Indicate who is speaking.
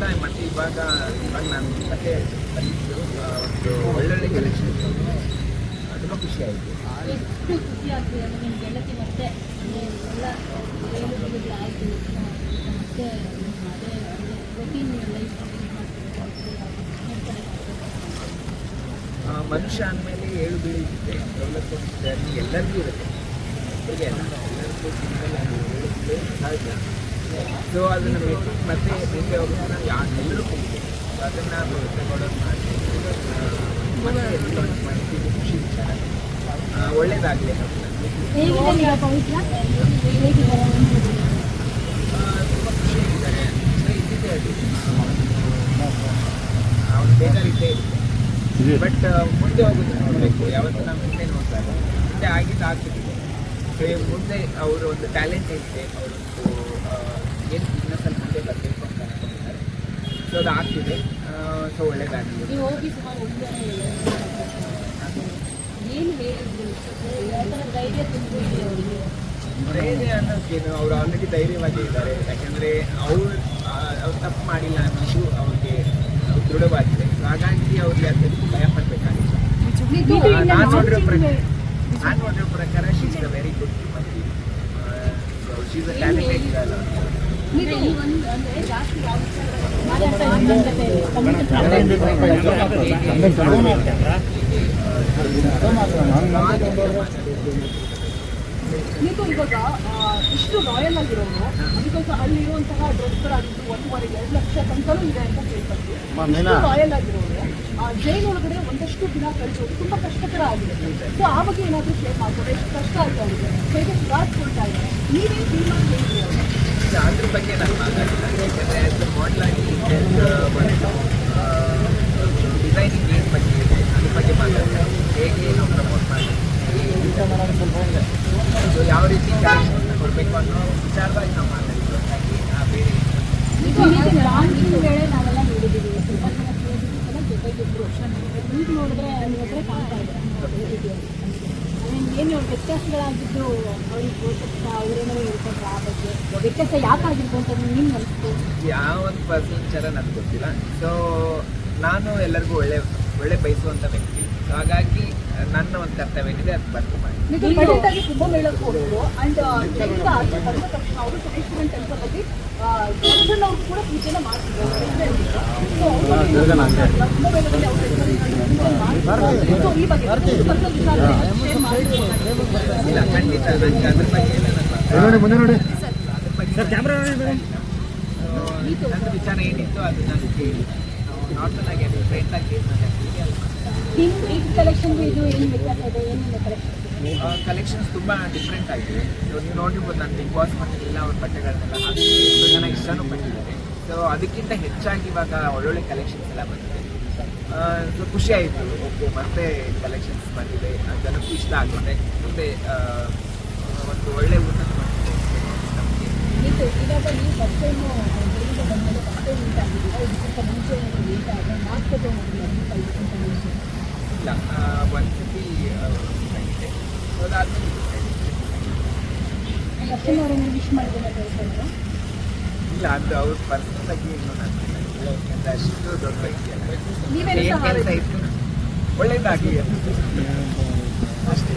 Speaker 1: ಅದರಿಂದ ಮತ್ತೆ ಇವಾಗ ಇವಾಗ ನಾನು ಮತ್ತೆ ಬಂದಿದ್ದು ಒಂದು ಒಳ್ಳೊಳ್ಳೆ ಕಲೆಕ್ಷನ್ ತುಂಬ ಖುಷಿ ಆಯಿತು.
Speaker 2: ಎಷ್ಟು ಖುಷಿ ಆಗ್ತದೆ ಅಂದರೆ ನಿಮ್ಮ ಗೆಳತಿ ಮತ್ತೆ ಎಲ್ಲ ಆಯಿತು. ಮತ್ತೆ ಅದೇ ರೊಟೀನ್ ಲೈಫ್
Speaker 1: ಆ, ಮನುಷ್ಯ ಅಂದಮೇಲೆ ಏಳು ಬೀಳು ಇರುತ್ತೆ. ಸವಲತ್ತು ಜರ್ನಿ ಎಲ್ಲರಿಗೂ ಇರುತ್ತೆ. ಎಲ್ಲರಿಗೂ ಸಹಜ ಸೊ ಅದನ್ನು ಬಿಟ್ಟು ಮತ್ತೆ ಬೇರೆ ಹೋಗೋದು ನಾವು ಎಲ್ಲರೂ ಅದನ್ನು ತಗೊಳ್ಳೋದು ಮತ್ತೆ ಮಾಡ್ತೀವಿ ಖುಷಿ ವಿಚಾರ. ಒಳ್ಳೇದಾಗಲಿ ತುಂಬ ಖುಷಿಯಾಗಿದ್ದಾರೆ ಇದ್ದಿದ್ದೇ ಅವ್ನು ಬೇಕಾಗಿದ್ದೇ ಇರುತ್ತೆ ಬಟ್ ಮುಂದೆ ಹೋಗೋದು ನೋಡಬೇಕು. ಯಾವತ್ತೂ ನಾವು ಮುಂದೆ ನೋಡ್ತಾರೆ ಮುಂದೆ ಆಗಿದ್ದು ಆಗ್ತಿದೆ ಮುಂದೆ ಅವರು ಒಂದು ಟ್ಯಾಲೆಂಟ್ ಇದೆ ಅವರೊಂದು ಏನು ಬಿಸ್ನೆಸ್ಸಲ್ಲಿ ಮುಂದೆ ಬರಬೇಕು ಅಂತ ಅನ್ಕೊಂಡಿದ್ದಾರೆ. ಸೊ ಅದು ಆಗ್ತಿದೆ. ಸೊ ಒಳ್ಳೆದಾಗಿದೆ
Speaker 2: ನೀವು ಹೋಗಿ ಸುಮಾರು ಒಂದು ಜನ ಏನು ಹೇಳಿದ್ರು? ಯಾವ ಥರ ಧೈರ್ಯ ತುಂಬಿದ್ರಿ ಅವರಿಗೆ?
Speaker 1: ಧೈರ್ಯ ಅನ್ನೋಕ್ಕೇನು ಅವ್ರು ಆಲ್ರೆಡಿ ಧೈರ್ಯವಾಗಿ ಇದ್ದಾರೆ. ಯಾಕಂದರೆ ಅವ್ರು ಅವ್ರು ತಪ್ಪು ಮಾಡಿಲ್ಲ ಅನ್ನೋದು ಅವ್ರಿಗೆ ದೃಢವಾಗಿದೆ. ಹಾಗಾಗಿ ಅವ್ರಿಗೆ ಅದಕ್ಕೆ ಭಯ ಪಡಬೇಕಾಗಿಲ್ಲ. ನಾನು ನೋಡಿರೋ ಪ್ರಕಾರ ನಾನು ನೋಡಿರೋ ಪ್ರಕಾರ she is a very good ಮತ್ತೆ ಅ ಟ್ಯಾಲೆಂಟೆಡ್ ಗರ್ಲ್
Speaker 3: ನೀವು ಇವಾಗ ಇಷ್ಟು ರಾಯಲ್ ಆಗಿರೋನು ಬಿಕಾಸ್ ಅಲ್ಲಿರುವಂತಹ ಡ್ರೆಸ್ಗಳಾಗಿದ್ದು ಒಂದೂವರೆ ಎರಡು ಲಕ್ಷ ತನಕನೂ ಇದೆ ಅಂತ ಕೇಳ್ಪಟ್ಟು ರಾಯಲ್ ಆಗಿರೋನು ಜೈಲ್ ಒಳಗಡೆ ಒಂದಷ್ಟು ದಿನ ಕಳಿಸೋದು ತುಂಬಾ ಕಷ್ಟಕರ ಆಗಿದೆ. ಸೊ ಆ ಬಗ್ಗೆ ಏನಾದರೂ ಶೇರ್ ಮಾಡ್ತಾರೆ ಎಷ್ಟು ಕಷ್ಟ ಆಯ್ತು ಅವ್ರಿಗೆ? ಹೇಗೆ ಸುಧಾರಿಸ್ಕೊಳ್ತಾ ಇದ್ದಾರೆ?
Speaker 1: ನೀವೇ ತೀರ್ಮಾನ ಮಾತಾಡಿಲ್ಲ ಡಿಸೈನಿಂಗ್ ಏನು ಬಗ್ಗೆ ಇದೆ ಅದ್ರ ಬಗ್ಗೆ ಮಾತಾಡ್ತಾರೆ ಹೇಗೆ ನಾವು ಪ್ರಮೋಟ್ ಯಾವ ರೀತಿ ಕಲೆಕ್ಷನ್ ಕೊಡಬೇಕು ಅನ್ನೋ ವಿಚಾರವಾಗಿ ನಾವು ಮಾತಾಡಿದ್ವಿ ಹಾಗಾಗಿ ಆ
Speaker 2: ನಾವೆಲ್ಲ ನೋಡಿದ್ದೀವಿ ಸ್ವಲ್ಪ ಜನ ಸೇರಿದ್ದೆಲ್ಲ ಜೊತೆಗಿದ್ರು ಈಗ ನೋಡಿದ್ರೆ ನೀವೊಬ್ಬರೇ ಕಾಣ್ತಾ ಇದ್ದಾರೆ ಏನು ವ್ಯತ್ಯಾಸಗಳಾಗಿದ್ದು ಅವ್ರಿಗೆ ಗೋಚರಿಸ ಅವರೇನೋ ಹೇಳ್ಕೊಂಡ್ರೆ ವ್ಯತ್ಯಾಸ ಯಾಕಾಗಿತ್ತು ಅಂತ ನಿಮ್ಗೆ ಅನಿಸ್ತು
Speaker 1: ಯಾವ ಒಂದು ಪರ್ಸನ್ ಚರ ನನಗೆ ಗೊತ್ತಿಲ್ಲ ಸೊ ನಾನು ಎಲ್ಲರಿಗೂ ಒಳ್ಳೆ ಒಳ್ಳೆ ಬಯಸುವಂಥ ವ್ಯಕ್ತಿ ಸೊ ಹಾಗಾಗಿ ನನ್ನ ಒಂದು ಕರ್ತವ್ಯ ಏನಿದೆ ಅದು ಬರ್ತು ಮಾಡಿ
Speaker 3: ನೀವು ಪ್ರೆಸೆಂಟ್ ಆಗಿ ಕುಂಭಮೇಳಕ್ಕೆ ಹೋದ್ರು ಅಂಡ್ ಜೈಲಿಂದ ಆಚೆ ಬಂದ ತಕ್ಷಣ ಅವರು ಸುರೇಶ್ವರನ್ ಟೆಂಪಲ್ ಅಲ್ಲಿ ದರ್ಶನ್ ಅವ್ರು ಕೂಡ ಪೂಜೆನ ಮಾಡ್ತಿದ್ರು ಸೊ ಕುಂಭಮೇಳದಲ್ಲಿ ಅವ್ರು ಸೊ ಈ ಬಗ್ಗೆ ಒಂದಷ್ಟು personal ವಿಚಾರಗಳನ್ನ share ಮಾಡ್ಬೋದು.
Speaker 1: ಇಲ್ಲ ಖಂಡಿತ ನನಗೆ ಅದ್ರ ಬಗ್ಗೆ ಎಲ್ಲ ನಾನು
Speaker 4: ಮುಂದೆ ನೋಡಿ
Speaker 1: ಬಗ್ಗೆ ಕ್ಯಾಮ್ರಾ ನನ್ನ ವಿಚಾರ ಏನಿತ್ತು ಅದು ನಾನು ಕೇಳಿ. ನಾರ್ಮಲ್ ಆಗಿ ಅದು ಆಗಿ ಕಲೆಕ್ಷನ್ಸ್ ತುಂಬ ಡಿಫ್ರೆಂಟ್ ಆಗಿದೆ. ಸೊ ನೀವು ನೋಡಿರ್ಬೋದು ನಾನು ಬಿಗ್ ಬಾಸ್ ಮನೆಯಲ್ಲ ಅವ್ರ ಬಟ್ಟೆಗಳನ್ನೆಲ್ಲ ಹಾಕಿ ಎಷ್ಟೋ ಜನ ಇಷ್ಟನೂ ಪಟ್ಟಿದ್ದಾರೆ ಸೊ ಅದಕ್ಕಿಂತ ಹೆಚ್ಚಾಗಿ ಇವಾಗ ಒಳ್ಳೊಳ್ಳೆ ಕಲೆಕ್ಷನ್ಸ್ ಎಲ್ಲ ಬಂದಿದೆ. ಸೊ ಖುಷಿ ಆಯಿತು. ಓಕೆ ಮತ್ತೆ ಕಲೆಕ್ಷನ್ಸ್ ಬಂದಿದೆ. ಜನಕ್ಕೂ ಇಷ್ಟ ಆಗುತ್ತೆ. ಮುಂದೆ ಒಂದು ಒಳ್ಳೆ
Speaker 2: ತಗೊಂಡಿಲ್ಲ
Speaker 1: ಇಲ್ಲ ಒಂದು ಸತಿ ಆಗಿದೆ ಸೊ ಅದಾದ್ಮೇಲೆ
Speaker 2: ದರ್ಶನ್ ಅವರನ್ನು ವಿಶ್
Speaker 1: ಇಲ್ಲ ಅದು ಅವ್ರ ಆಗಿ ದೊಡ್ಡ ವ್ಯಕ್ತಿ ಅಲ್ಲ ಒಳ್ಳೇದಾಗಿ ಅಷ್ಟೇ